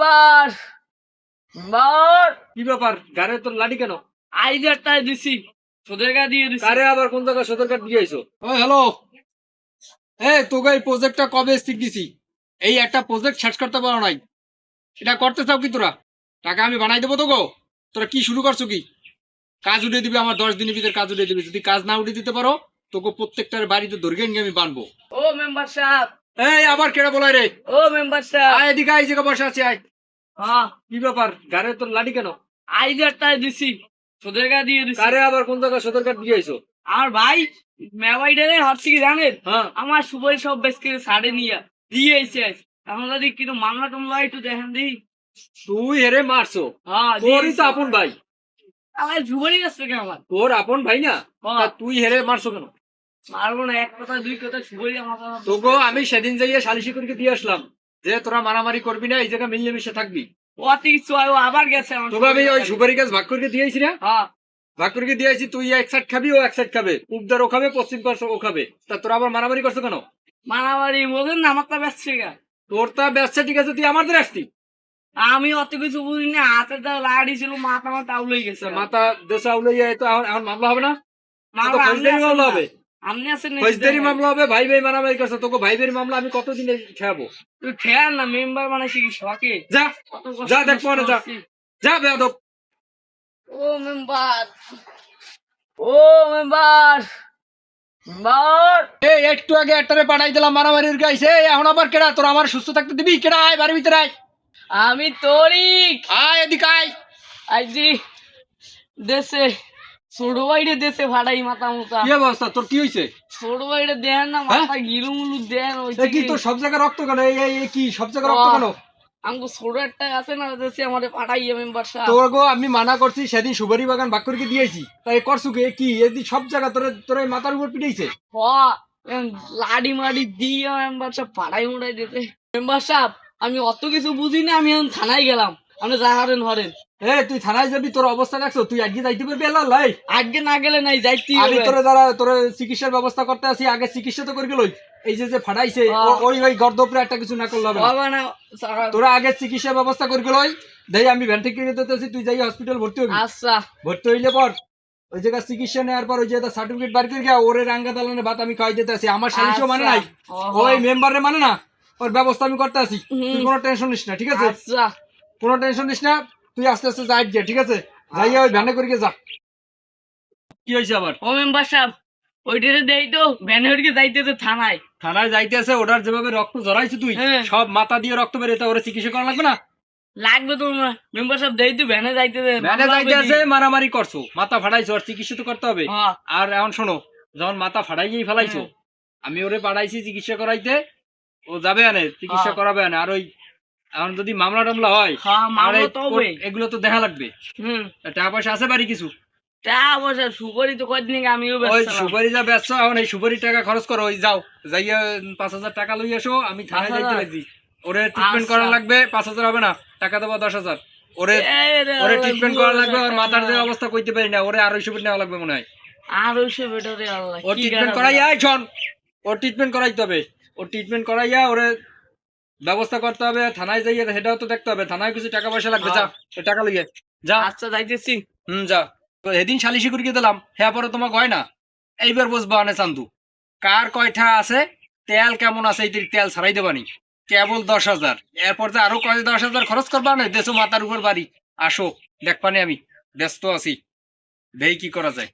Member member কি ব্যাপার? গাড়ি তোর লাঠি কেন? আইজারটাই দিছি। তোদের গা দিয়ে দিছি। গাড়ি আবার কোন জায়গায় সদর কার্ড দিয়ে আইছো? ও হ্যালো এ তোকে এই প্রজেক্টটা কবে স্থির দিছি? এই একটা প্রজেক্ট শেষ করতে পারো নাই। এটা করতে চাও কি তোরা? টাকা আমি বানাই দেবো তোকে। তোরা কি শুরু করছ কি? কাজ উঠে দিবি আমার দশ দিনের ভিতরে কাজ উঠে দিবি। যদি কাজ না উঠে দিতে পারো তোকে প্রত্যেকটার বাড়িতে দৈর্ঘ্য নিয়ে আমি বানবো। ও মেম্বার সাহেব এই আবার কেড়ে বলাই রে? ও মেম্বার সাহেব আয় এদিকে আয় জায়গা বসে আছে আয়। কি ব্যাপার? গাড়ি তোর লাঠি কেন? আইজারটাই দিছি। তোদের গা দিয়ে দিছি। গাড়ি আবার কোন জায়গায় সদর কার্ড দিয়ে আইছো? আর ভাই মেওয়াইডারে কি জানেন হ্যাঁ। আমার সুবই সব বেশ করে সাড়ে নিয়ে দিয়ে এসে এখন যদি কিন্তু মামলা টামলা একটু দেখেন দি। তুই হেরে মারছো। হ্যাঁ তোরই তো আপন ভাই। আমার সুবরই গেছে কেন আমার? তোর আপন ভাই না? হ্যাঁ। তুই হেরে মারছো কেন? মারবো না এক কথা দুই কথা আমার তোকে আমি সেদিন যাইয়ে সালিশি করে দিয়ে আসলাম। যে তোরা মারামারি করবি না এই জায়গায় মিলেমিশে থাকবি। ও কিছু ও আবার গেছে তোকে আমি ওই সুপারি গাছ ভাগ করে দিয়েছি না? হ্যাঁ। ভাগ করে দিয়েছি তুই এক সাইড খাবি ও এক সাইড খাবে। উদ্ধার ও খাবে পশ্চিম পার্শ্ব ও খাবে। তা তোরা আবার মারামারি করছ কেন? মারামারি বলেন না আমার তো বেসছে গা তোর তা ব্যবসা ঠিক আছে তুই আমাদের আসতি। আমি অত কিছু বুঝি না হাতে তো লাড়ি ছিল মাথা মাথা গেছে। মাথা দেশা তো এখন মামলা হবে না? মামলা হবে না? আমনে আছেন ফৌজদারি মামলা হবে ভাই ভাই মারামারি করছে তোকে ভাই মামলা আমি কতদিনে খেয়াবো? তুই খেয়াল না মেম্বার কি শখে যা যা দেখ পরে যা। যা বেয়াদব। ও মেম্বার। ও মেম্বার। মেম্বার। এই একটু আগে একটারে পাঠাই দিলাম মারামারির গাইছে। এখন আবার কেডা? তোর আমার সুস্থ থাকতে দিবি? কেডা? আয় বাড়ির ভিতরে আয়। আমি তরিক। আয় এদিকে আয়। আইজি দেশে ছোট বাইরে দেশে ভাড়াই মাথা মুতা কি অবস্থা? তোর কি হয়েছে ছোট বাইরে দেন না মাথা গিলু দেন ওই কি তোর সব জায়গায় রক্ত কেন? এই এই- এই কি সব জায়গায় রক্ত কেন? আমাকে ছোট একটা আছে না দেশে আমারে পাঠাইয়ে মেম্বার সাহেব তোর গো আমি মানা করছি সেদিন সুবারি বাগান ভাগ করে দিয়েছি। তাই করছু কি? কি এদি সব জায়গা তোর তোর মাথার উপর পিটাইছে? হ লাডি মাডি দিয়ে মেম্বার সাহেব পাড়াই মুড়াই দিতে। মেম্বার সাহেব আমি অত কিছু বুঝি না আমি এখন থানায় গেলাম। আপনি যা হারেন হরেন। এ তুই থানায় যাবি তোর অবস্থা দেখছ তুই আজকে যাইতে পারবি এলা লাই। আজকে না গেলে নাই যাইতে আমি তোর দ্বারা তোর চিকিৎসার ব্যবস্থা করতে আসি আগে চিকিৎসা তো করে গেলই এই যে যে ফাটাইছে ওই ওই গর্দপরে একটা কিছু না করলে হবে না। তোরা আগে চিকিৎসার ব্যবস্থা করে গেলই দেই আমি যেতে আসি তুই যাই হসপিটাল ভর্তি হবি। আচ্ছা। ভর্তি হইলে পর ওই জায়গা চিকিৎসা নেওয়ার পর ওই যে সার্টিফিকেট বার করে গিয়া ওরে রাঙ্গা দালানে ভাত আমি খাই দিতে আসি আমার সালিশও মানে নাই। আচ্ছা। ওই মেম্বারে মানে না ওর ব্যবস্থা আমি করতে আসি। তুই কোনো টেনশন নিস না ঠিক আছে? আচ্ছা। কোনো টেনশন নিস না তুই আস্তে আস্তে যাই গিয়া ঠিক আছে? যাইয়া ওই ভ্যানে করে গিয়ে যা। কি হয়েছে আবার? ও মেম্বার সাহেব ওইটাতে দেই তো ভ্যানে হড়কে যাইতেছে থানায়। থানায় যাইতে আছে ওটার যেভাবে রক্ত জড়াইছে তুই হ্যাঁ। সব মাথা দিয়ে রক্ত বেরোতে ওরা চিকিৎসা করা লাগবে না? লাগবে তো মেম্বার সাহেব দেই তো ভ্যানে যাইতেছে ভ্যানে যাইতে আছে মারামারি করছ মাথা ফাটাইছো আর চিকিৎসা তো করতে হবে। হ্যাঁ। আর এখন শোনো যখন মাথা ফাটাইয়েই ফেলাইছো আমি ওরে পাঠাইছি চিকিৎসা করাইতে ও যাবে আনে চিকিৎসা হ্যাঁ। করাবে আনে আর ওই এখন যদি মামলা টামলা হয় হ্যাঁ কোর্ট- এগুলো তো দেখা লাগবে। টাকা পয়সা আছে বাড়ি কিছু? সুপারি তো কদিন আমিও সুপারি যা ব্যবসা এখন এই সুপারি টাকা খরচ করো ওই যাও যাইয়া পাঁচ হাজার টাকা লই আসো আমি থানায় যাইতে লাগছি। ওরে ট্রিটমেন্ট আচ্ছা। করা লাগবে পাঁচ হাজার হবে না টাকা দেবো দশ হাজার। ওরে ওরে ট্রিটমেন্ট করা লাগবে আর মাথার যে অবস্থা কইতে পারি না ওরে আড়াইশো ফিট নেওয়া লাগবে মনে হয়। আর ওইসব বেটারে আল্লাহ ওর ট্রিটমেন্ট করাইয়া শোন। ওর ট্রিটমেন্ট করাইতে হবে। ওর ট্রিটমেন্ট করাইয়া ওরে ব্যবস্থা করতে হবে থানায় যাইয়া সেটাও তো দেখতে হবে। থানায় কিছু টাকা পয়সা লাগবে যা টাকা লইয়ে যা। আচ্ছা যাইতেছি। হুম যা। সেদিন সালিশি করিয়ে দিলাম হ্যাঁ পরে তোমাকে হয় না? এইবার বসবো আনে চান্দু। কার কয়টা আছে তেল কেমন আছে এই তেল ছাড়াই দেবানি কেবল দশ হাজার। এরপর যে আরও কয় দশ হাজার খরচ করবা না দেশো মাথার উপর বাড়ি। আসো দেখবানি আমি ব্যস্ত আছি। দেই কি করা যায়।